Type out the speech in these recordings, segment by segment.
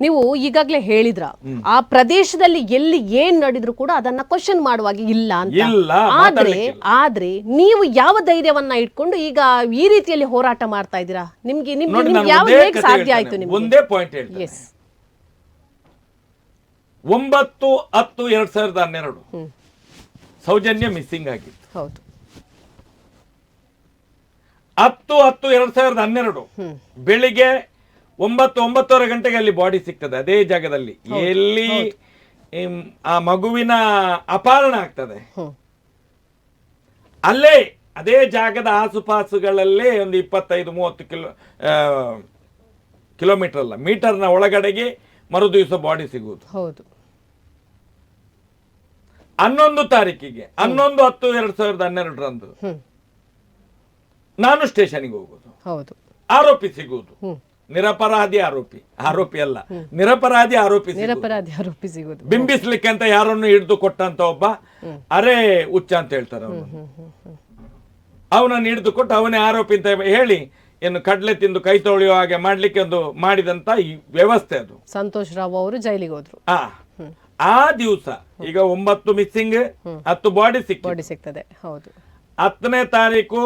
ನೀವು ಈಗಾಗಲೇ ಹೇಳಿದ್ರ ಆ ಪ್ರದೇಶದಲ್ಲಿ ಎಲ್ಲಿ ಏನ್ ನಡೆದ್ರು ಕೂಡ ಅದನ್ನ ಕ್ವಶನ್ ಮಾಡುವಾಗ ಇಲ್ಲ ಅಂತ. ಆದ್ರೆ ಆದ್ರೆ ನೀವು ಯಾವ ಧೈರ್ಯವನ್ನ ಇಟ್ಕೊಂಡು ಈಗ ಈ ರೀತಿಯಲ್ಲಿ ಹೋರಾಟ ಮಾಡ್ತಾ ಇದ್ದೀರಾ? ನಿಮ್ಗೆ ಯಾವ ಹೇಗೆ ಸಾಧ್ಯ ಆಯ್ತು ನಿಮ್ಗೆ? ಒಂದೇ ಪಾಯಿಂಟ್ ಎಸ್ ಒಂಬತ್ತು ಹತ್ತು ಎರಡ್ ಸಾವಿರದ ಹನ್ನೆರಡು. ಸೌಜನ್ಯ ಮಿಸ್ಸಿಂಗ್ ಆಗಿತ್ತು. ಹೌದು. ಹತ್ತು ಹತ್ತು ಎರಡ್ ಸಾವಿರದ ಹನ್ನೆರಡು. ಬೆಳಿಗ್ಗೆ ಒಂಬತ್ತು ಒಂಬತ್ತುವರೆ ಗಂಟೆಗೆ ಅಲ್ಲಿ ಬಾಡಿ ಸಿಗ್ತದೆ ಅದೇ ಜಾಗದಲ್ಲಿ. ಎಲ್ಲಿ ಆ ಮಗುವಿನ ಅಪಹರಣ ಆಗ್ತದೆ. ಅಲ್ಲೇ ಅದೇ ಜಾಗದ ಆಸುಪಾಸುಗಳಲ್ಲೇ ಒಂದು ಇಪ್ಪತ್ತೈದು ಮೂವತ್ತು ಕಿಲೋ ಕಿಲೋಮೀಟರ್ ಅಲ್ಲ ಮೀಟರ್ನ ಒಳಗಡೆಗೆ ಮರು ದಿವಸ ಬಾಡಿ ಸಿಗುವುದು. ಹೌದು. ಹನ್ನೊಂದು ತಾರೀಕಿಗೆ ಹನ್ನೊಂದು ಹತ್ತು ಎರಡು ಸಾವಿರದ ಹನ್ನೆರಡರಂದು ನಾನು ಸ್ಟೇಷನ್ಗೆ ಹೋಗುದು ಹೌದು. ಆರೋಪಿ ಸಿಗುವುದು. ನಿರಪರಾಧಿ ಆರೋಪಿ ಆರೋಪಿ ಅಲ್ಲ ನಿರಪರಾಧಿ ಆರೋಪಿ ನಿರಪರಾಧಿ ಆರೋಪಿ ಸಿಗೋದು ಬಿಂಬಿಸ್ಲಿಕ್ಕೆ ಅಂತ ಯಾರನ್ನು ಹಿಡಿದು ಕೊಟ್ಟಂತ ಒಬ್ಬ ಅರೆ ಹುಚ್ಚ ಅಂತ ಹೇಳ್ತಾರೆ ಅವನು. ಅವನನ್ನು ಹಿಡಿದು ಕೊಟ್ಟು ಅವನೇ ಆರೋಪಿ ಅಂತ ಹೇಳಿ ಏನು ಕಡ್ಲೆ ತಿಂದು ಕೈ ತೊಳೆಯುವ ಹಾಗೆ ಮಾಡ್ಲಿಕ್ಕೆ ಒಂದು ಮಾಡಿದಂತ ಈ ವ್ಯವಸ್ಥೆ ಅದು. ಸಂತೋಷ್ ರಾವ್ ಅವರು ಜೈಲಿಗೆ ಹೋದ್ರು. ಆ ಆ ದಿವಸ ಈಗ ಒಂಬತ್ತು ಮಿಸ್ಸಿಂಗ್ ಹತ್ತು ಬಾಡಿ ಸಿಕ್ಕಿ ಬಾಡಿ ಸಿಗ್ತದೆ ಹೌದು. ಹತ್ತನೇ ತಾರೀಕು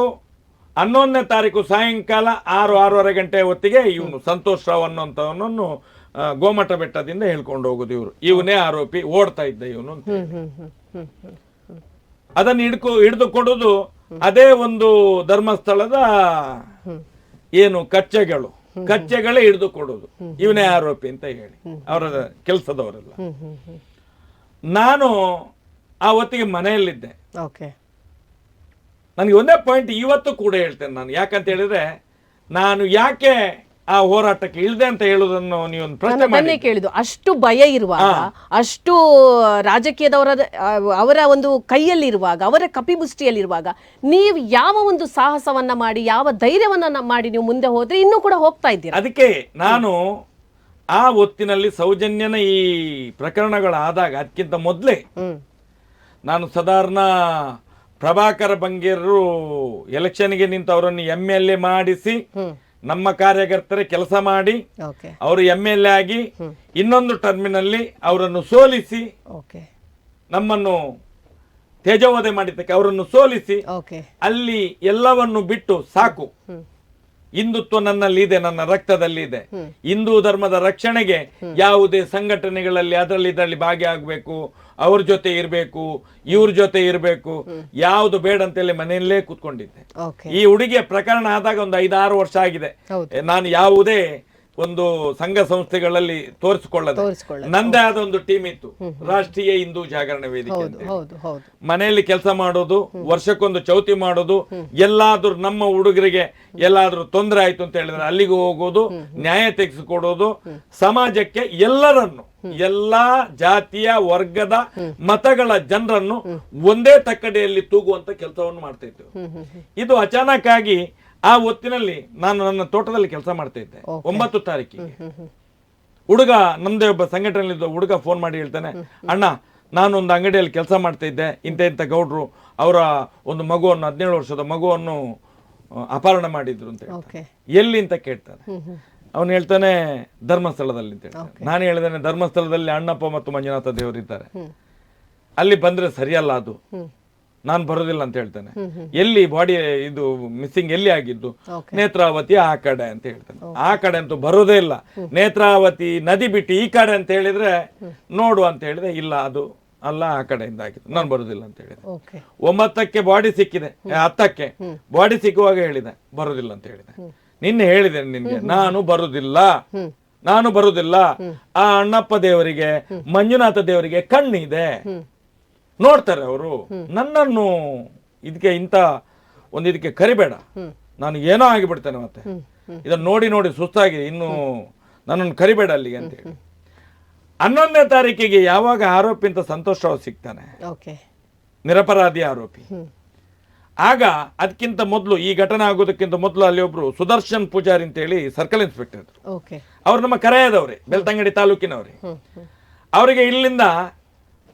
ಹನ್ನೊಂದನೇ ತಾರೀಕು ಸಾಯಂಕಾಲ ಆರು ಆರೂವರೆ ಗಂಟೆ ಹೊತ್ತಿಗೆ ಇವನು ಸಂತೋಷ್ ರಾವ್ ಅನ್ನೋಂಥವನನ್ನು ಗೋಮಠ ಬೆಟ್ಟದಿಂದ ಹೇಳ್ಕೊಂಡು ಹೋಗುದು ಇವರು. ಇವನೇ ಆರೋಪಿ ಓಡ್ತಾ ಇದ್ದ ಇವನು ಅದನ್ನು ಹಿಡ್ಕೊ ಹಿಡಿದು ಕೊಡುದು ಅದೇ ಒಂದು ಧರ್ಮಸ್ಥಳದ ಏನು ಕಚ್ಚೆಗಳು. ಕಚ್ಚೆಗಳೇ ಹಿಡಿದು ಕೊಡುದು. ಇವನೇ ಆರೋಪಿ ಅಂತ ಹೇಳಿ. ಅವರ ಕೆಲಸದವರೆಲ್ಲ. ನಾನು ಆ ಹೊತ್ತಿಗೆ ಮನೆಯಲ್ಲಿದ್ದೆ. ಓಕೆ. ನನಗೆ ಒಂದೇ ಪಾಯಿಂಟ್ ಇವತ್ತು ಕೂಡ ಹೇಳ್ತೇನೆ ನಾನು. ಯಾಕಂತ ಹೇಳಿದ್ರೆ ನಾನು ಯಾಕೆ ಆ ಹೋರಾಟಕ್ಕೆ ಇಳಿದೆ ಅಂತ ಹೇಳುದನ್ನು ನೀವು ಪ್ರಶ್ನೆ ಮಾಡಿ. ಕೇಳಿದ್ದು ಅಷ್ಟು ಭಯ ಇರುವಾಗ ಅಷ್ಟು ರಾಜಕೀಯದವರ ಅವರ ಒಂದು ಕೈಯಲ್ಲಿರುವಾಗ ಅವರ ಕಪಿಮುಷ್ಟಿಯಲ್ಲಿರುವಾಗ ನೀವು ಯಾವ ಒಂದು ಸಾಹಸವನ್ನ ಮಾಡಿ ಯಾವ ಧೈರ್ಯವನ್ನ ಮಾಡಿ ನೀವು ಮುಂದೆ ಹೋದ್ರೆ ಇನ್ನೂ ಕೂಡ ಹೋಗ್ತಾ ಇದ್ದೀರಾ? ಅದಕ್ಕೆ ನಾನು ಆ ಹೊತ್ತಿನಲ್ಲಿ ಸೌಜನ್ಯನ ಈ ಪ್ರಕರಣಗಳಾದಾಗ ಅದಕ್ಕಿಂತ ಮೊದಲೇ ನಾನು ಸಾಧಾರಣ ಪ್ರಭಾಕರ ಬಂಗೇರರು ಎಲೆಕ್ಷನ್ಗೆ ನಿಂತು ಅವರನ್ನು ಎಂ ಎಲ್ ಎ ಮಾಡಿಸಿ ನಮ್ಮ ಕಾರ್ಯಕರ್ತರೇ ಕೆಲಸ ಮಾಡಿ ಅವರು ಎಂ ಎಲ್ ಎ ಆಗಿ ಇನ್ನೊಂದು ಟರ್ಮಿನಲ್ಲಿ ಅವರನ್ನು ಸೋಲಿಸಿ ನಮ್ಮನ್ನು ತೇಜವಧೆ ಮಾಡಿದ್ದಕ್ಕೆ ಅವರನ್ನು ಸೋಲಿಸಿ ಅಲ್ಲಿ ಎಲ್ಲವನ್ನು ಬಿಟ್ಟು ಸಾಕು. ಹಿಂದುತ್ವ ನನ್ನಲ್ಲಿ ಇದೆ ನನ್ನ ರಕ್ತದಲ್ಲಿ ಇದೆ ಹಿಂದೂ ಧರ್ಮದ ರಕ್ಷಣೆಗೆ ಯಾವುದೇ ಸಂಘಟನೆಗಳಲ್ಲಿ ಅದರಲ್ಲಿ ಇದರಲ್ಲಿ ಭಾಗಿಯಾಗಬೇಕು. ಅವ್ರ ಜೊತೆ ಇರಬೇಕು ಇವ್ರ ಜೊತೆ ಇರಬೇಕು ಯಾವುದು ಬೇಡ ಅಂತೇಳಿ ಮನೆಯಲ್ಲೇ ಕೂತ್ಕೊಂಡಿದ್ದೆ. ಈ ಹುಡುಗಿಯ ಪ್ರಕರಣ ಆದಾಗ ಒಂದು ಐದಾರು ವರ್ಷ ಆಗಿದೆ. ನಾನು ಯಾವುದೇ ಒಂದು ಸಂಘ ಸಂಸ್ಥೆಗಳಲ್ಲಿ ತೋರಿಸಿಕೊಳ್ಳದೆ. ನಂದೇ ಆದ ಒಂದು ಟೀಮ್ ಇತ್ತು. ರಾಷ್ಟ್ರೀಯ ಹಿಂದೂ ಜಾಗರಣ ವೇದಿಕೆ ಮನೆಯಲ್ಲಿ ಕೆಲಸ ಮಾಡೋದು ವರ್ಷಕ್ಕೊಂದು ಚೌತಿ ಮಾಡೋದು ಎಲ್ಲಾದ್ರೂ ನಮ್ಮ ಹುಡುಗರಿಗೆ ಎಲ್ಲಾದ್ರೂ ತೊಂದರೆ ಆಯ್ತು ಅಂತ ಹೇಳಿದ್ರೆ ಅಲ್ಲಿಗೆ ಹೋಗೋದು ನ್ಯಾಯ ತೆಗೆಸಿಕೊಡೋದು ಸಮಾಜಕ್ಕೆ ಎಲ್ಲರನ್ನು ಎಲ್ಲಾ ಜಾತಿಯ ವರ್ಗದ ಮತಗಳ ಜನರನ್ನು ಒಂದೇ ತಕ್ಕಡಿಯಲ್ಲಿ ತೂಗುವಂತ ಕೆಲಸವನ್ನು ಮಾಡ್ತಾ ಇದು ಅಚಾನಕ್ ಆಗಿ ಆ ಹೊತ್ತಿನಲ್ಲಿ ನಾನು ನನ್ನ ತೋಟದಲ್ಲಿ ಕೆಲಸ ಮಾಡ್ತಾ ಇದ್ದೆ. ಒಂಬತ್ತು ತಾರೀಕಿಗೆ. ಹುಡುಗ ನಮ್ದೇ ಒಬ್ಬ ಸಂಘಟನೆಯಲ್ಲಿದ್ದ ಹುಡುಗ ಫೋನ್ ಮಾಡಿ ಹೇಳ್ತಾನೆ ಅಣ್ಣ ನಾನು ಒಂದು ಅಂಗಡಿಯಲ್ಲಿ ಕೆಲಸ ಮಾಡ್ತಾ ಇದ್ದೆ. ಇಂಥ ಇಂಥ ಗೌಡ್ರು ಅವರ ಒಂದು ಮಗುವನ್ನು ಹದಿನೇಳು ವರ್ಷದ ಮಗುವನ್ನು ಅಪಹರಣ ಮಾಡಿದ್ರು ಅಂತ ಹೇಳ್ತಾರೆ ಎಲ್ಲಿ ಅಂತ ಕೇಳ್ತಾನೆ. ಅವನು ಹೇಳ್ತಾನೆ ಧರ್ಮಸ್ಥಳದಲ್ಲಿ ಅಂತ ಹೇಳ್ತಾನೆ. ನಾನು ಹೇಳಿದಾನೆ ಧರ್ಮಸ್ಥಳದಲ್ಲಿ ಅಣ್ಣಪ್ಪ ಮತ್ತು ಮಂಜುನಾಥ ದೇವರಿದ್ದಾರೆ. ಇದ್ದಾರೆ ಅಲ್ಲಿ ಬಂದ್ರೆ ಸರಿಯಲ್ಲ ಅದು. ನಾನು ಬರೋದಿಲ್ಲ ಅಂತ ಹೇಳ್ತಾನೆ. ಎಲ್ಲಿ ಬಾಡಿ ಇದು ಮಿಸ್ಸಿಂಗ್ ಎಲ್ಲಿ ಆಗಿದ್ದು? ನೇತ್ರಾವತಿ ಆ ಕಡೆ ಅಂತ ಹೇಳ್ತಾನೆ. ಆ ಕಡೆ ಅಂತೂ ಬರೋದೇ ಇಲ್ಲ. ನೇತ್ರಾವತಿ ನದಿ ಬಿಟ್ಟು ಈ ಕಡೆ ಅಂತ ಹೇಳಿದ್ರೆ ನೋಡು ಅಂತ ಹೇಳಿದ್ರೆ ಇಲ್ಲ ಅದು ಅಲ್ಲ ಆ ಕಡೆಯಿಂದ ಆಗಿದೆ ನಾನು ಬರೋದಿಲ್ಲ ಅಂತ ಹೇಳಿದೆ. ಒಂಬತ್ತಕ್ಕೆ ಬಾಡಿ ಸಿಕ್ಕಿದೆ. ಹತ್ತಕ್ಕೆ ಬಾಡಿ ಸಿಕ್ಕುವಾಗ ಹೇಳಿದೆ ಬರೋದಿಲ್ಲ ಅಂತ ಹೇಳಿದೆ. ನಿನ್ನೆ ಹೇಳಿದೆ ನಿನ್ಗೆ ನಾನು ಬರುದಿಲ್ಲ. ನಾನು ಬರುದಿಲ್ಲ. ಆ ಅಣ್ಣಪ್ಪ ದೇವರಿಗೆ ಮಂಜುನಾಥ ದೇವರಿಗೆ ಕಣ್ಣಿದೆ. ನೋಡ್ತಾರೆ ಅವರು. ನನ್ನನ್ನು ಇದಕ್ಕೆ ಇಂಥ ಒಂದು ಇದಕ್ಕೆ ಕರಿಬೇಡ. ನಾನು ಏನೋ ಆಗಿಬಿಡ್ತೇನೆ ಮತ್ತೆ. ಇದನ್ನು ನೋಡಿ ನೋಡಿ ಸುಸ್ತಾಗಿದೆ. ಇನ್ನು ನನ್ನನ್ನು ಕರಿಬೇಡ ಅಲ್ಲಿಗೆ ಅಂತ ಹೇಳಿ. ಹನ್ನೊಂದನೇ ತಾರೀಕಿಗೆ ಯಾವಾಗ ಆರೋಪಿ ಅಂತ ಸಂತೋಷ ರಾವ್ ಸಿಗ್ತಾನೆ ನಿರಪರಾಧಿ ಆರೋಪಿ. ಆಗ ಅದಕ್ಕಿಂತ ಮೊದಲು ಈ ಘಟನೆ ಆಗೋದಕ್ಕಿಂತ ಮೊದಲು ಅಲ್ಲಿ ಒಬ್ರು ಸುದರ್ಶನ್ ಪೂಜಾರಿ ಅಂತ ಹೇಳಿ ಸರ್ಕಲ್ ಇನ್ಸ್ಪೆಕ್ಟರ್ ಅವ್ರು ನಮ್ಮ ಕರೆಯದವ್ರೆ ಬೆಳ್ತಂಗಡಿ ತಾಲೂಕಿನವ್ರೆ. ಅವರಿಗೆ ಇಲ್ಲಿಂದ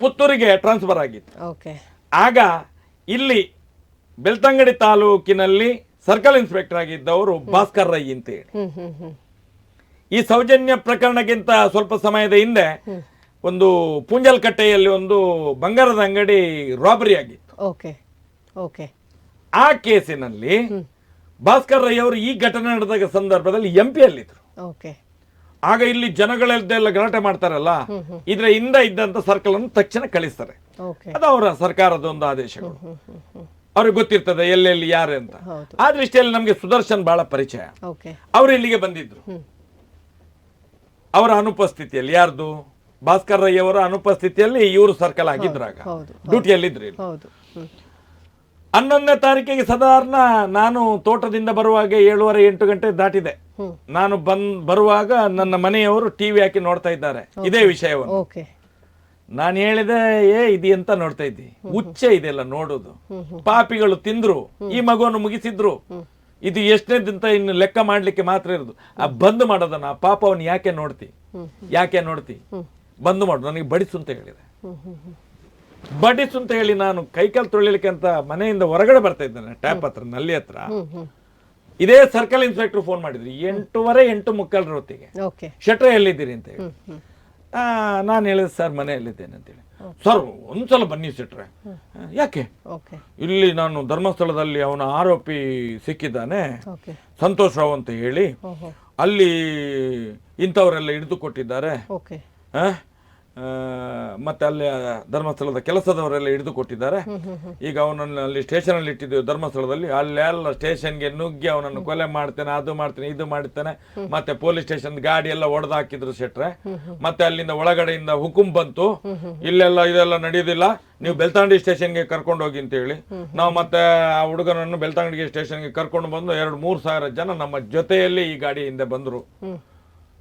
ಪುತ್ತೂರಿಗೆ ಟ್ರಾನ್ಸ್ಫರ್ ಆಗಿತ್ತು. ಓಕೆ ಆಗ ಇಲ್ಲಿ ಬೆಳ್ತಂಗಡಿ ತಾಲೂಕಿನಲ್ಲಿ ಸರ್ಕಲ್ ಇನ್ಸ್ಪೆಕ್ಟರ್ ಆಗಿದ್ದವರು ಭಾಸ್ಕರ್ ರೈ ಅಂತ ಹೇಳಿ ಈ ಸೌಜನ್ಯ ಪ್ರಕರಣಕ್ಕಿಂತ ಸ್ವಲ್ಪ ಸಮಯದ ಹಿಂದೆ ಒಂದು ಪೂಂಜಲ್ಕಟ್ಟೆಯಲ್ಲಿ ಒಂದು ಬಂಗಾರದ ಅಂಗಡಿ ರಾಬರಿ ಆಗಿತ್ತು. ಓಕೆ ಓಕೆ ಆ ಕೇಸಿನಲ್ಲಿ ಭಾಸ್ಕರ್ ರೈ ಅವರು ಈ ಘಟನೆ ನಡೆದಾಗ ಸಂದರ್ಭದಲ್ಲಿ ಎಂ ಪಿ ಅಲ್ಲಿದ್ರು ಓಕೆ ಆಗ ಇಲ್ಲಿ ಜನಗಳೆಲ್ಲ ಗಲಾಟೆ ಮಾಡ್ತಾರಲ್ಲ? ಇದ್ರ ಹಿಂದ ಇದ್ದಂತ ಸರ್ಕಲ್ ಅನ್ನು ತಕ್ಷಣ ಕಳಿಸ್ತಾರೆ. ಅದ ಅವರ ಸರ್ಕಾರದ ಒಂದು ಆದೇಶಗಳು. ಅವ್ರಿಗೆ ಗೊತ್ತಿರ್ತದೆ ಎಲ್ಲೆಲ್ಲಿ ಯಾರು ಅಂತ. ಆ ದೃಷ್ಟಿಯಲ್ಲಿ ನಮ್ಗೆ ಸುದರ್ಶನ್ ಬಹಳ ಪರಿಚಯ. ಅವರು ಇಲ್ಲಿಗೆ ಬಂದಿದ್ರು. ಅವರ ಅನುಪಸ್ಥಿತಿಯಲ್ಲಿ ಯಾರ್ದು? ಭಾಸ್ಕರ್ ರೈ ಅವರ ಅನುಪಸ್ಥಿತಿಯಲ್ಲಿ ಇವರು ಸರ್ಕಲ್ ಆಗಿದ್ರಾಗ ಡ್ಯೂಟಿಯಲ್ಲಿದ್ರು. ಹನ್ನೊಂದನೇ ತಾರೀಕಿಗೆ ಸಾಧಾರಣ ನಾನು ತೋಟದಿಂದ ಬರುವಾಗ ಏಳುವರೆ ಎಂಟು ಗಂಟೆ ದಾಟಿದೆ. ನಾನು ಬಂದ್ ಬರುವಾಗ ನನ್ನ ಮನೆಯವರು ಟಿವಿ ಹಾಕಿ ನೋಡ್ತಾ ಇದ್ದಾರೆ. ಇದೇ ವಿಷಯವನ್ನು. ಓಕೆ ನಾನು ಹೇಳಿದೆ ಏ ಇದು ಎಂತ ನೋಡ್ತಾ ಇದ್ದಿ. ಹುಚ್ಚ ಇದೆಲ್ಲ ನೋಡೋದು. ಪಾಪಿಗಳು ತಿಂದ್ರು. ಈ ಮಗುವನ್ನು ಮುಗಿಸಿದ್ರು. ಇದು ಎಷ್ಟನೇದಂತ ಇನ್ನು ಲೆಕ್ಕ ಮಾಡ್ಲಿಕ್ಕೆ ಮಾತ್ರ ಇರೋದು. ಆ ಬಂದ್ ಮಾಡೋದನ್ನ ಆ ಪಾಪವನ್ನು ಯಾಕೆ ನೋಡ್ತಿ? ಯಾಕೆ ನೋಡ್ತಿ? ಬಂದ್ ಮಾಡು. ನನಗೆ ಬಡಿಸು ಅಂತ ಹೇಳಿದೆ. ಬಡಿಸು ಅಂತ ಹೇಳಿ ನಾನು ಕೈಕಾಲು ತೊಳಿಲಿಕ್ಕೆ ಅಂತ ಮನೆಯಿಂದ ಹೊರಗಡೆ ಬರ್ತಾ ಇದ್ದೇನೆ ಟ್ಯಾಪ್ ಹತ್ರ ನಲ್ಲಿ ಹತ್ರ. ಇದೇ ಸರ್ಕಲ್ ಇನ್ಸ್ಪೆಕ್ಟರ್ ಫೋನ್ ಮಾಡಿದ್ರಿ. ಎಂಟೂವರೆ ಎಂಟು ಮುಕ್ಕಾಲರ ಹೊತ್ತಿಗೆ. ಶೆಟ್ರೆ ಎಲ್ಲಿದ್ದೀರಿ ಅಂತ ಹೇಳಿ ನಾನು ಹೇಳಿದೆ ಸರ್ ಮನೆಯಲ್ಲಿದ್ದೇನೆ ಅಂತೇಳಿ. ಸರ್ ಒಂದ್ಸಲ ಬನ್ನಿ ಶೆಟ್ರೆ. ಯಾಕೆ? ಇಲ್ಲಿ ನಾನು ಧರ್ಮಸ್ಥಳದಲ್ಲಿ ಅವನ ಆರೋಪಿ ಸಿಕ್ಕಿದ್ದಾನೆ. ಸಂತೋಷ್ ರಾವ್ ಅಂತ ಹೇಳಿ. ಅಲ್ಲಿ ಇಂಥವರೆಲ್ಲ ಹಿಡಿದು ಕೊಟ್ಟಿದ್ದಾರೆ. ಮತ್ತೆ ಅಲ್ಲಿ ಧರ್ಮಸ್ಥಳದ ಕೆಲಸದವರೆಲ್ಲ ಹಿಡಿದು ಕೊಟ್ಟಿದ್ದಾರೆ. ಈಗ ಅವನನ್ನು ಅಲ್ಲಿ ಸ್ಟೇಷನ್ ಅಲ್ಲಿ ಇಟ್ಟಿದ್ದೇವೆ ಧರ್ಮಸ್ಥಳದಲ್ಲಿ. ಅಲ್ಲೆಲ್ಲ ಸ್ಟೇಷನ್ಗೆ ನುಗ್ಗಿ ಅವನನ್ನು ಕೊಲೆ ಮಾಡ್ತೇನೆ ಅದು ಮಾಡ್ತೇನೆ ಇದು ಮಾಡ್ತೇನೆ. ಮತ್ತೆ ಪೊಲೀಸ್ ಸ್ಟೇಷನ್ ಗಾಡಿ ಎಲ್ಲ ಒಡೆದು ಹಾಕಿದ್ರು ಶೆಟ್ರೆ ಮತ್ತೆ ಅಲ್ಲಿಂದ ಒಳಗಡೆಯಿಂದ ಹುಕುಂ ಬಂತು. ಇಲ್ಲೆಲ್ಲ ಇದೆಲ್ಲ ನಡೆಯುದಿಲ್ಲ ನೀವು ಬೆಳ್ತಾಂಡಿ ಸ್ಟೇಷನ್ಗೆ ಕರ್ಕೊಂಡು ಹೋಗಿ ಅಂತ ಹೇಳಿ. ನಾವು ಮತ್ತೆ ಆ ಹುಡುಗನನ್ನು ಬೆಳ್ತಂಗಡಿ ಸ್ಟೇಷನ್ಗೆ ಕರ್ಕೊಂಡು ಬಂದು ಎರಡು ಮೂರು ಸಾವಿರ ಜನ ನಮ್ಮ ಜೊತೆಯಲ್ಲಿ ಈ ಗಾಡಿ ಹಿಂದೆ ಬಂದರು.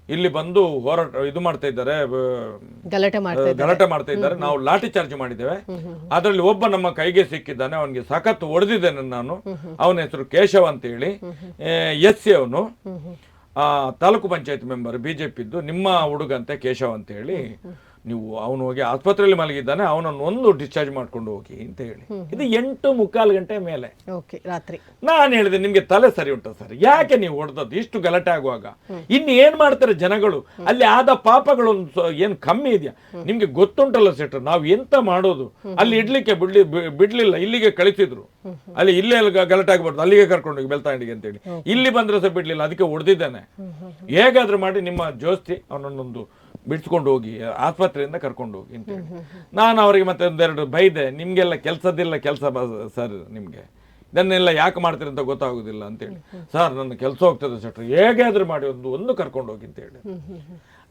ಇಲ್ಲಿ ಬಂದು ಹೋರಾಟ ಇದು ಮಾಡ್ತಾ ಇದ್ದಾರೆ ಬ- ಗಲಾಟೆ ಮಾಡ್ತಾ ಗಲಾಟೆ ಮಾಡ್ತಾ ಇದ್ದಾರೆ. ನಾವು ಲಾಠಿ ಚಾರ್ಜ್ ಮಾಡಿದ್ದೇವೆ. ಅದರಲ್ಲಿ ಒಬ್ಬ ನಮ್ಮ ಕೈಗೆ ಸಿಕ್ಕಿದ್ದಾನೆ ಅವನಿಗೆ ಸಖತ್ ಹೊಡೆದಿದ್ದೇನೆ ನಾನು. ಅವನ ಹೆಸರು ಕೇಶವ ಅಂತ ಹೇಳಿ ಎಸ್ ಸಿ ಅವನು. ತಾಲೂಕು ಪಂಚಾಯತ್ ಮೆಂಬರ್ ಬಿಜೆಪಿದ್ದು ನಿಮ್ಮ ಹುಡುಗ ಅಂತ ಕೇಶವ ಅಂತ ಹೇಳಿ ನೀವು ಅವನು ಹೋಗಿ ಆಸ್ಪತ್ರೆಯಲ್ಲಿ ಮಲಗಿದ್ದಾನೆ ಅವನನ್ನು ಒಂದು ಡಿಸ್ಚಾರ್ಜ್ ಮಾಡ್ಕೊಂಡು ಹೋಗಿ ಅಂತ ಹೇಳಿ. ಇದು ಎಂಟು ಮುಕ್ಕಾಲು ಗಂಟೆ ಮೇಲೆ. ಓಕೆ ರಾತ್ರಿ. ನಾನು ಹೇಳಿದೆ ನಿಮ್ಗೆ ತಲೆ ಸರಿ ಉಂಟು ಸರ್? ಯಾಕೆ ನೀವು ಹೊಡೆದದ್ದು? ಇಷ್ಟು ಗಲಾಟೆ ಆಗುವಾಗ? ಇನ್ನು ಏನ್ ಮಾಡ್ತಾರೆ ಜನಗಳು? ಅಲ್ಲಿ ಆದ ಪಾಪಗಳು ಏನ್ ಕಮ್ಮಿ ಇದೆಯಾ? ನಿಮ್ಗೆ ಗೊತ್ತುಂಟಲ್ಲ ಸೆಟ್ರ್ ನಾವು ಎಂತ ಮಾಡೋದು? ಅಲ್ಲಿ ಇಡ್ಲಿಕ್ಕೆ ಬಿಡ್ಲಿ ಬಿಡ್ಲಿಲ್ಲ ಇಲ್ಲಿಗೆ ಕಳಿಸಿದ್ರು. ಅಲ್ಲಿ ಇಲ್ಲೇ ಗಲಾಟೆ ಆಗ್ಬಾರ್ದು ಅಲ್ಲಿಗೆ ಕರ್ಕೊಂಡು ಹೋಗಿ ಬೆಳ್ತಾಂಡಿಗೆ ಅಂತೇಳಿ ಇಲ್ಲಿ ಬಂದ್ರೆ ಸಹ ಬಿಡ್ಲಿಲ್ಲ ಅದಕ್ಕೆ ಹೊಡೆದಿದ್ದಾನೆ. ಹೇಗಾದ್ರೂ ಮಾಡಿ ನಿಮ್ಮ ಜೋಸ್ತಿ ಅವನನ್ನೊಂದು ಬಿಡಿಸ್ಕೊಂಡು ಹೋಗಿ ಆಸ್ಪತ್ರೆಯಿಂದ ಕರ್ಕೊಂಡು ಹೋಗಿ ಅಂತ ಹೇಳಿ. ನಾನು ಅವರಿಗೆ ಮತ್ತೆ ಒಂದೆರಡು ಬೈದೆ ನಿಮಗೆಲ್ಲ ಕೆಲಸದಿಲ್ಲ ಕೆಲಸ ಸರ್ ನಿಮಗೆ. ಇದನ್ನೆಲ್ಲ ಯಾಕೆ ಮಾಡ್ತೀರಿ ಅಂತ ಗೊತ್ತಾಗೋದಿಲ್ಲ ಅಂತೇಳಿ ಸರ್ ನನ್ನ ಕೆಲಸ ಹೋಗ್ತದೆ ಸೆಟ್ರ್ ಹೇಗಾದರೂ ಮಾಡಿ ಒಂದು ಒಂದು ಕರ್ಕೊಂಡು ಹೋಗಿ ಅಂತ ಹೇಳಿ.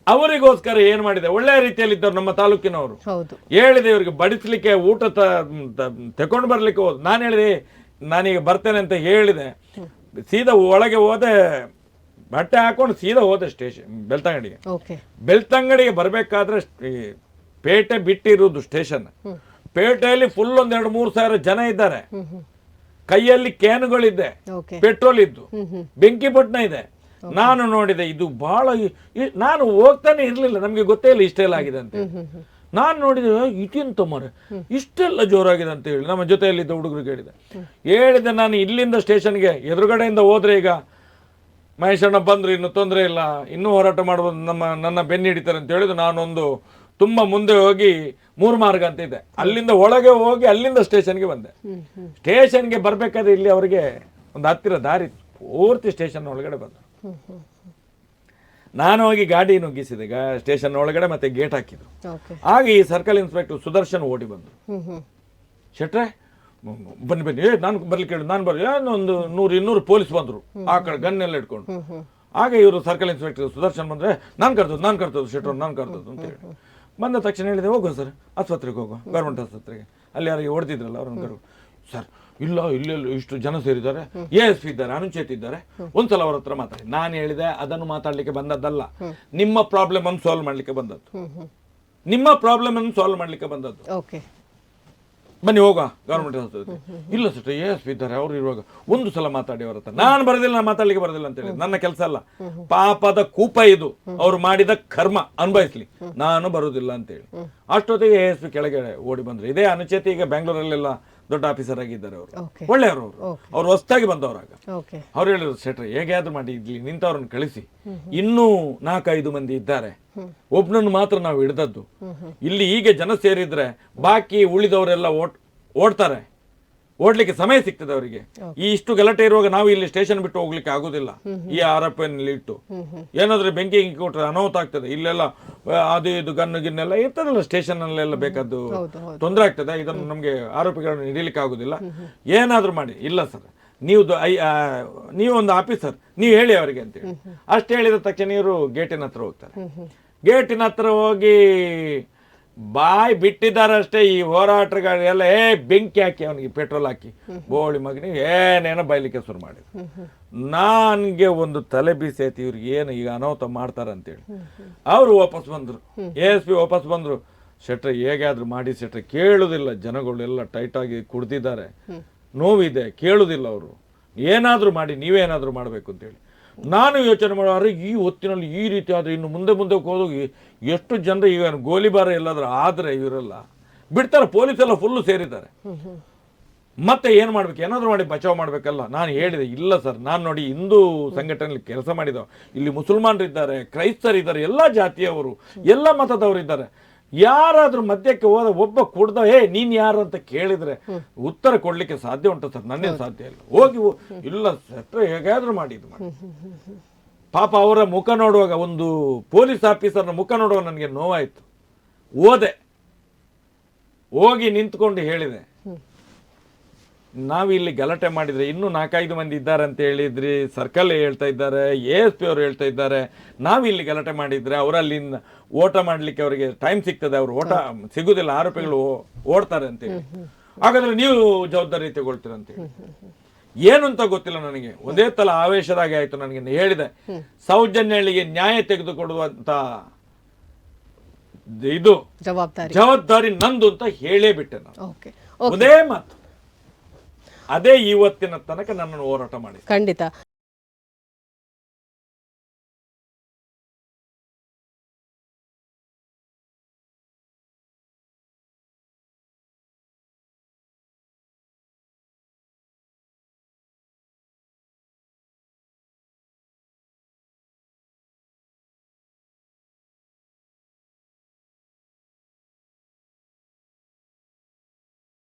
ಅವರಿಗೋಸ್ಕರ ಏನು ಮಾಡಿದೆ? ಒಳ್ಳೆಯ ರೀತಿಯಲ್ಲಿ ಇದ್ದವ್ರು ನಮ್ಮ ತಾಲೂಕಿನವರು. ಹೇಳಿದೆ ಇವರಿಗೆ ಬಡಿಸ್ಲಿಕ್ಕೆ ಊಟ ತಗೊಂಡು ಬರ್ಲಿಕ್ಕೆ ಹೋದ್ ನಾನು ಹೇಳಿದೆ ನಾನೀಗ ಬರ್ತೇನೆ ಅಂತ ಹೇಳಿದೆ. ಸೀದಾ ಒಳಗೆ ಹೋದೆ ಬಟ್ಟೆ ಹಾಕೊಂಡು ಸೀದಾ ಹೋದೆ ಸ್ಟೇಷನ್ ಬೆಳ್ತಂಗಡಿಗೆ. ಬೆಳ್ತಂಗಡಿಗೆ ಬರಬೇಕಾದ್ರೆ ಪೇಟೆ ಬಿಟ್ಟಿರೋದು ಸ್ಟೇಷನ್. ಪೇಟೆಯಲ್ಲಿ ಫುಲ್ ಒಂದ್ ಎರಡು ಮೂರು ಸಾವಿರ ಜನ ಇದ್ದಾರೆ. ಕೈಯಲ್ಲಿ ಕ್ಯಾನುಗಳಿದೆ. ಓಕೆ. ಪೆಟ್ರೋಲ್ ಇದ್ದು. ಬೆಂಕಿ ಪಟ್ಟಣ ಇದೆ. ನಾನು ನೋಡಿದೆ ಇದು ಬಹಳ ನಾನು ಹೋಗ್ತಾನೆ ಇರ್ಲಿಲ್ಲ. ನಮ್ಗೆ ಗೊತ್ತೇ ಇಲ್ಲ ಇಷ್ಟೆಲ್ಲ ಆಗಿದೆ ಅಂತ ನಾನು ನೋಡಿದೆ ಇದೆಂತ ಮರೆ ಇಷ್ಟೆಲ್ಲ ಜೋರಾಗಿದೆ ಅಂತ ಹೇಳಿ ನಮ್ಮ ಜೊತೆಯಲ್ಲಿದ್ದ ಹುಡುಗರು ಹೇಳಿದೆ ಹೇಳಿದೆ ನಾನು ಇಲ್ಲಿಂದ ಸ್ಟೇಷನ್ಗೆ ಎದುರುಗಡೆಯಿಂದ ಹೋದ್ರೆ ಈಗ ಮಹೇಶಣ್ಣ ಬಂದರು ಇನ್ನು ತೊಂದರೆ ಇಲ್ಲ. ಇನ್ನೂ ಹೋರಾಟ ಮಾಡ್ಬೋದು ನಮ್ಮ ನನ್ನ ಬೆನ್ನು ಹಿಡಿತಾರೆ ಅಂತ ಹೇಳಿದ್ರು. ನಾನೊಂದು ತುಂಬ ಮುಂದೆ ಹೋಗಿ ಮೂರು ಮಾರ್ಗ ಅಂತ ಇದೆ. ಅಲ್ಲಿಂದ ಒಳಗೆ ಹೋಗಿ ಅಲ್ಲಿಂದ ಸ್ಟೇಷನ್ಗೆ ಬಂದೆ. ಸ್ಟೇಷನ್ಗೆ ಬರ್ಬೇಕಾದ್ರೆ ಇಲ್ಲಿ ಅವರಿಗೆ ಒಂದು ಹತ್ತಿರ ದಾರಿ ಪೂರ್ತಿ ಸ್ಟೇಷನ್ ಒಳಗಡೆ ಬಂದರು ನಾನು ಹೋಗಿ ಗಾಡಿ ನುಗ್ಗಿಸಿದೆ. ಸ್ಟೇಷನ್ ಒಳಗಡೆ ಮತ್ತೆ ಗೇಟ್ ಹಾಕಿದ್ರು. ಆಗ ಈ ಸರ್ಕಲ್ ಇನ್ಸ್ಪೆಕ್ಟರ್ ಸುದರ್ಶನ್ ಓಡಿ ಬಂದರು. ಶೆಟ್ರೆ ಬನ್ನಿ ಬನ್ನಿ. ಏ ನಾನು ಬರ್ಲಿಕ್ಕೆ ಹೇಳಿ ನಾನು ಬರ್ಲಿ ಒಂದು ನೂರು ಇನ್ನೂರು ಪೊಲೀಸ್ ಬಂದರು. ಆ ಕಡೆ ಗನ್ ಎಲ್ಲ ಇಟ್ಕೊಂಡು ಆಗ ಇವರು ಸರ್ಕಲ್ ಇನ್ಸ್ಪೆಕ್ಟರ್ ಸುದರ್ಶನ್ ಬಂದ್ರೆ ನಾನು ಕರ್ತದ್ದು ನಾನು ಕರ್ತದ್ದು ಶೆಟ್ರ್ ನಾನು ಕರ್ತದ್ದು ಅಂತ ಹೇಳಿ. ಬಂದ ತಕ್ಷಣ ಹೇಳಿದೆ ಹೋಗೋ ಸರ್ ಆಸ್ಪತ್ರೆಗೆ ಹೋಗೋ ಗೌರ್ಮೆಂಟ್ ಆಸ್ಪತ್ರೆಗೆ. ಅಲ್ಲಿ ಯಾರಿಗೆ ಹೊಡೆದಿದ್ರಲ್ಲ ಅವ್ರನ್ನ ಕರು ಸರ್ ಇಲ್ಲ ಇಲ್ಲೆಲ್ಲ ಇಷ್ಟು ಜನ ಸೇರಿದ್ದಾರೆ ಎ ಎಸ್ ಪಿ ಇದ್ದಾರೆ ಅನುಚೇತ್ ಇದ್ದಾರೆ. ಒಂದ್ಸಲ ಅವ್ರ ಹತ್ರ ಮಾತಾಡಿ. ನಾನು ಹೇಳಿದೆ ಅದನ್ನು ಮಾತಾಡ್ಲಿಕ್ಕೆ ಬಂದದ್ದಲ್ಲ. ನಿಮ್ಮ ಪ್ರಾಬ್ಲಮ್ ಅನ್ನು ಸಾಲ್ವ್ ಮಾಡ್ಲಿಕ್ಕೆ ಬಂದದ್ದು. ನಿಮ್ಮ ಪ್ರಾಬ್ಲಮ್ ಅನ್ನು ಸಾಲ್ವ್ ಮಾಡ್ಲಿಕ್ಕೆ ಬಂದದ್ದು. ಓಕೆ ಬನ್ನಿ ಹೋಗ ಗೌರ್ಮೆಂಟ್ ಆಸ್ಪತ್ರೆ ಇಲ್ಲ ಸಿಸ್ಟರ್ ಎ ಎಸ್ ಇದ್ದಾರೆ, ಅವ್ರು ಇರುವಾಗ ಒಂದು ಸಲ ಮಾತಾಡಿ ಹತ್ರ. ನಾನು ಬರೋದಿಲ್ಲ, ನಾನು ಮಾತಾಡ್ಲಿಕ್ಕೆ ಬರೋದಿಲ್ಲ ಅಂತೇಳಿ ನನ್ನ ಕೆಲಸ ಅಲ್ಲ. ಪಾಪದ ಕೂಪ ಇದು. ಅವ್ರು ಮಾಡಿದ ಕರ್ಮ, ಅನುಭವಿಸ್ಲಿ. ನಾನು ಬರೋದಿಲ್ಲ ಅಂತೇಳಿ ಅಷ್ಟೊತ್ತಿಗೆ ಎ ಎಸ್ ಪಿ ಕೆಳಗೆ ಓಡಿ ಬಂದ್ರು. ಇದೇ ಅನುಚೇತಿ ಈಗ ಬೆಂಗಳೂರಲ್ಲೆಲ್ಲ ದೊಡ್ಡ ಆಫೀಸರ್ ಆಗಿದ್ದಾರೆ ಅವರು. ಒಳ್ಳೆಯವರು ಅವರು. ಅವ್ರು ಹೊಸದಾಗಿ ಬಂದವರಾಗ ಅವ್ರು ಹೇಳಿದ್ರು ಶೆಟ್ರೆ ಹೇಗಾದ್ರೂ ಮಾಡಿ ಇಲ್ಲಿ ನಿಂತವ್ರನ್ನ ಕಳಿಸಿ. ಇನ್ನೂ ನಾಲ್ಕೈದು ಮಂದಿ ಇದ್ದಾರೆ. ಒಬ್ನನ್ನು ಮಾತ್ರ ನಾವು ಹಿಡ್ದದ್ದು. ಇಲ್ಲಿ ಹೀಗೆ ಜನ ಸೇರಿದ್ರೆ ಬಾಕಿ ಉಳಿದವರೆಲ್ಲ ಓಟ್ ಓಡ್ತಾರೆ. ಓಡ್ಲಿಕ್ಕೆ ಸಮಯ ಸಿಗ್ತದೆ ಅವರಿಗೆ. ಈ ಇಷ್ಟು ಗಲಾಟೆ ಇರುವಾಗ ನಾವು ಇಲ್ಲಿ ಸ್ಟೇಷನ್ ಬಿಟ್ಟು ಹೋಗ್ಲಿಕ್ಕೆ ಆಗುದಿಲ್ಲ. ಈ ಆರೋಪನಲ್ಲಿ ಇಟ್ಟು ಏನಾದ್ರೆ ಬೆಂಕಿ ಕೊಟ್ಟರೆ ಅನಾಹುತ ಆಗ್ತದೆ. ಇಲ್ಲೆಲ್ಲ ಅದು ಇದು ಗನ್ನು ಗಿನ್ನೆಲ್ಲ ಇರ್ತದಲ್ಲ ಸ್ಟೇಷನ್ ಅಲ್ಲೆಲ್ಲ ಬೇಕಾದ್ದು ತೊಂದರೆ ಆಗ್ತದೆ. ಇದನ್ನು ನಮಗೆ ಆರೋಪಿಗಳನ್ನು ಹಿಡಿಯಲಿಕ್ಕೆ ಆಗುದಿಲ್ಲ. ಏನಾದ್ರೂ ಮಾಡಿ. ಇಲ್ಲ ಸರ್. ನೀವು ಐ- ನೀವು ಒಂದು ಆಫೀಸರ್ ನೀವು ಹೇಳಿ ಅವರಿಗೆ ಅಂತೇಳಿ ಅಷ್ಟು ಹೇಳಿದ ತಕ್ಷಣ ಇವರು ಗೇಟಿನ ಹತ್ರ ಹೋಗ್ತಾರೆ. ಗೇಟಿನ ಹತ್ರ ಹೋಗಿ ಬಾಯಿ ಬಿಟ್ಟಿದ್ದಾರಷ್ಟೇ ಈ ಹೋರಾಟಗಾರರೆಲ್ಲ ಏ, ಬೆಂಕಿ ಹಾಕಿ ಅವನಿಗೆ ಪೆಟ್ರೋಲ್ ಹಾಕಿ. ಬೋಳಿ ಮಗನಿಗೆ ಏನೇನೋ ಬೈಲಿಕ್ಕೆ ಶುರು ಮಾಡಿದ್ರು. ನನಗೆ ಒಂದು ತಲೆ ಬಿಸಿ ಆಯ್ತು ಇವ್ರಿಗೆ ಏನು ಈಗ ಅನಾಹುತ ಮಾಡ್ತಾರ ಅಂತೇಳಿ. ಅವರು ವಾಪಸ್ ಬಂದರು. ಎ ಎಸ್ ಪಿ ವಾಪಸ್ ಬಂದ್ರು. ಹೇಗೆ ಹೇಗಾದ್ರೂ ಮಾಡಿ ಶೆಟ್ರ, ಕೇಳುದಿಲ್ಲ. ಜನಗಳು ಎಲ್ಲ ಟೈಟಾಗಿ ಕುಡ್ದಿದ್ದಾರೆ. ನೋವಿದೆ, ಕೇಳುದಿಲ್ಲ ಅವರು. ಏನಾದರೂ ಮಾಡಿ, ನೀವೇನಾದರೂ ಮಾಡಬೇಕು ಅಂತೇಳಿ. ನಾನು ಯೋಚನೆ ಮಾಡೋರು ಈ ಹೊತ್ತಿನಲ್ಲಿ ಈ ರೀತಿ ಆದರೆ ಇನ್ನು ಮುಂದೆ ಮುಂದೆ ಹೋಗಿ ಎಷ್ಟು ಜನ ಈಗ ಗೋಲಿಬಾರ ಎಲ್ಲಾದರೂ ಆದರೆ ಇವರೆಲ್ಲ ಬಿಡ್ತಾರೆ ಪೊಲೀಸ್ ಎಲ್ಲ ಫುಲ್ಲು ಸೇರಿದ್ದಾರೆ. ಮತ್ತೆ ಏನು ಮಾಡ್ಬೇಕು? ಏನಾದರೂ ಮಾಡಿ ಬಚಾವ್ ಮಾಡಬೇಕಲ್ಲ? ನಾನು ಹೇಳಿದೆ, ಇಲ್ಲ ಸರ್. ನಾನು ನೋಡಿ ಹಿಂದೂ ಸಂಘಟನೆಯಲ್ಲಿ ಕೆಲಸ ಮಾಡಿದವ. ಇಲ್ಲಿ ಮುಸಲ್ಮಾನರಿದ್ದಾರೆ, ಕ್ರೈಸ್ತರಿದ್ದಾರೆ, ಎಲ್ಲ ಜಾತಿಯವರು, ಎಲ್ಲ ಮತದವರು ಇದ್ದಾರೆ ಯಾರಾದ್ರೂ ಮಧ್ಯಕ್ಕೆ ಹೋದ ಒಬ್ಬ ಕುಡ್ದ ಹೇ ನೀನ್ ಯಾರು? ಅಂತ ಕೇಳಿದ್ರೆ ಉತ್ತರ ಕೊಡ್ಲಿಕ್ಕೆ ಸಾಧ್ಯ ಉಂಟು ಸರ್ ನನ್ನೇ ಸಾಧ್ಯ ಇಲ್ಲ. ಹೋಗಿ ಇಲ್ಲ ಸತ್ರ ಹೇಗಾದ್ರೂ ಮಾಡಿ ಇದು ಮಾಡಿ. ಪಾಪ ಅವರ ಮುಖ ನೋಡುವಾಗ ಒಂದು ಪೊಲೀಸ್ ಆಫೀಸರ್ನ ಮುಖ ನೋಡುವಾಗ ನನಗೆ ನೋವಾಯ್ತು. ಹೋದೆ. ಹೋಗಿ ನಿಂತ್ಕೊಂಡು ಹೇಳಿದೆ ನಾವು ಇಲ್ಲಿ ಗಲಾಟೆ ಮಾಡಿದ್ರೆ ಇನ್ನೂ ನಾಲ್ಕೈದು ಮಂದಿ ಇದ್ದಾರೆ ಅಂತ ಹೇಳಿದ್ರಿ ಸರ್ಕಲ್ ಹೇಳ್ತಾ ಇದ್ದಾರೆ ಎ ಎಸ್ ಪಿ ಅವರು ಹೇಳ್ತಾ ಇದ್ದಾರೆ. ನಾವು ಇಲ್ಲಿ ಗಲಾಟೆ ಮಾಡಿದ್ರೆ ಅವರಲ್ಲಿ ಓಟ ಮಾಡ್ಲಿಕ್ಕೆ ಅವರಿಗೆ ಟೈಮ್ ಸಿಗ್ತದೆ. ಅವರು ಓಟ ಸಿಗುದಿಲ್ಲ ಆರೋಪಿಗಳು ಓಡ್ತಾರೆ ಅಂತೇಳಿ ಹಾಗಾದ್ರೆ ನೀವು ಜವಾಬ್ದಾರಿ ತಗೊಳ್ತೀರ ಅಂತೇಳಿ ಏನು ಅಂತ ಗೊತ್ತಿಲ್ಲ ನನಗೆ. ಒಂದೇ ತಲ ಆವೇಶದಾಗೆ ಆಯಿತು ನನಗೆ. ಹೇಳಿದೆ. ಸೌಜನ್ಯಳಿಗೆ ನ್ಯಾಯ ತೆಗೆದುಕೊಡುವಂತ ಇದು ಜವಾಬ್ದಾರಿ. ಜವಾಬ್ದಾರಿ ನಂದು ಅಂತ ಹೇಳೇ ಬಿಟ್ಟೆ ನಾನು. ಒಂದೇ ಮಾತು. ಅದೇ ಇವತ್ತಿನ ತನಕ ನನ್ನನ್ನು ಹೋರಾಟ ಮಾಡಿ ಖಂಡಿತ.